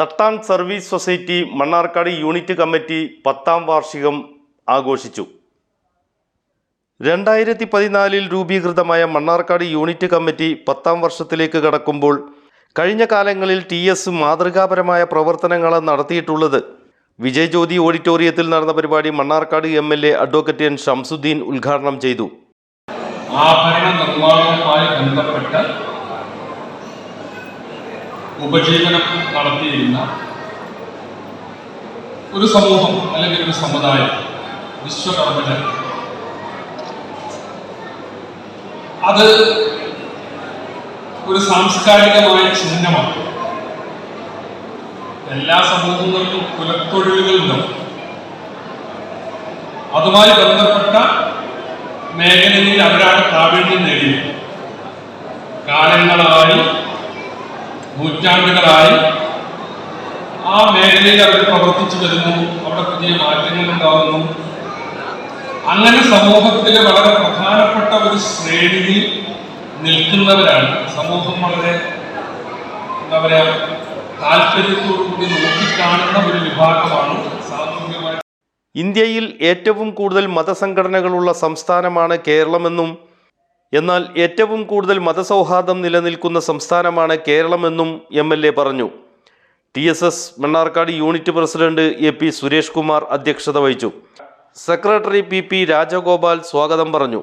Sattan service society Mannarkkad unit committee പത്താം വാർഷികം ആഘോഷിച്ചു. രണ്ടായിരത്തി പതിനാലിൽ രൂപീകൃതമായ മണ്ണാർക്കാട് യൂണിറ്റ് കമ്മിറ്റി പത്താം വർഷത്തിലേക്ക് കടക്കുമ്പോൾ കഴിഞ്ഞ കാലങ്ങളിൽ ടി എസ് മാതൃകാപരമായ പ്രവർത്തനങ്ങൾ നടത്തിയിട്ടുള്ളത്. വിജയജ്യോതി ഓഡിറ്റോറിയത്തിൽ നടന്ന പരിപാടി Mannarkkad M L A advocate N. Shamsuddin ഉദ്ഘാടനം ചെയ്തു. ഉപജീവനം നടത്തിയിരുന്ന ഒരു സമൂഹം അല്ലെങ്കിൽ ഒരു സമുദായം വിശ്വകർമ്മജ അത് ഒരു സാംസ്കാരികമായ ചിഹ്നമാണ്. എല്ലാ സമൂഹങ്ങൾക്കും കുലത്തൊഴിലുകളുണ്ടാവും അതുമായി ബന്ധപ്പെട്ട മേഖലയിൽ അവരാണ് പ്രാവീണ്യം നേടിയത്. കാലങ്ങളായി നൂറ്റാണ്ടുകളായി ആ മേഖലയിൽ അവർ പ്രവർത്തിച്ചു വരുന്നു. അവിടെ പുതിയ മാറ്റങ്ങൾ ഉണ്ടാകുന്നു. അങ്ങനെ സമൂഹത്തിലെ വളരെ പ്രധാനപ്പെട്ട ഒരു ശ്രേണിയിൽ നിൽക്കുന്നവരാണ്. സമൂഹം വളരെ എന്താ പറയാ താല്പര്യത്തോടുകൂടി നോക്കിക്കാണുന്ന ഒരു വിഭാഗമാണ് ഇന്ത്യയിൽ ഏറ്റവും കൂടുതൽ മതസംഘടനകളുള്ള സംസ്ഥാനമാണ് കേരളമെന്നും എന്നാൽ ഏറ്റവും കൂടുതൽ മതസൗഹാർദ്ദം നിലനിൽക്കുന്ന സംസ്ഥാനമാണ് കേരളമെന്നും എം എൽ എ പറഞ്ഞു. T S S Mannarkkad unit president A P Suresh Kumar അധ്യക്ഷത വഹിച്ചു. സെക്രട്ടറി പി പി രാജഗോപാൽ സ്വാഗതം പറഞ്ഞു.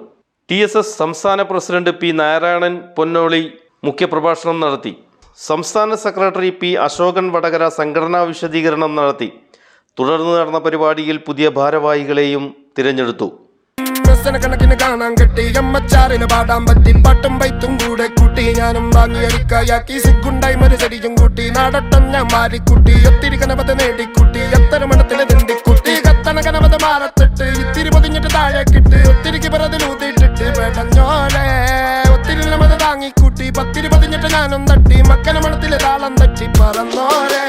ടി എസ് എസ് സംസ്ഥാന പ്രസിഡന്റ് പി നാരായണൻ പൊന്നോളി മുഖ്യപ്രഭാഷണം നടത്തി. സംസ്ഥാന സെക്രട്ടറി പി അശോകൻ വടകര സംഘടനാ വിശദീകരണം നടത്തി. തുടർന്ന് നടന്ന പരിപാടിയിൽ പുതിയ ഭാരവാഹികളെയും തിരഞ്ഞെടുത്തു. കണക്കിന് കാണാൻ കിട്ടി. അമ്മച്ചാറിന് പാടാൻ പറ്റി. പാട്ടും പൈത്തും കൂടെ കൂട്ടി ഞാനും വാങ്ങി അരിക്കായാക്കി സിഗുണ്ടായി മരുചടിയും കൂട്ടി. നാടട്ടം ഞാൻ മാറിക്കുട്ടി ഒത്തിരി കനവത നേടിക്കുട്ടി. എത്ര മണത്തിൽ തിണ്ടിക്കുട്ടി. കത്തണ കനപത മാറത്തിട്ട്. ഇത്തിരി പൊതിഞ്ഞിട്ട് താഴെ കിട്ട്. ഒത്തിരി പിറതിൽ ഊതിയിട്ടിട്ട് വേടഞ്ഞോലെ ഒത്തിരി നമത് താങ്ങിക്കൂട്ടി. പത്തിരി പൊതിഞ്ഞിട്ട് ഞാനും തട്ടി. മക്കന മണത്തിലെ താളം തട്ടി. പറന്നോരെ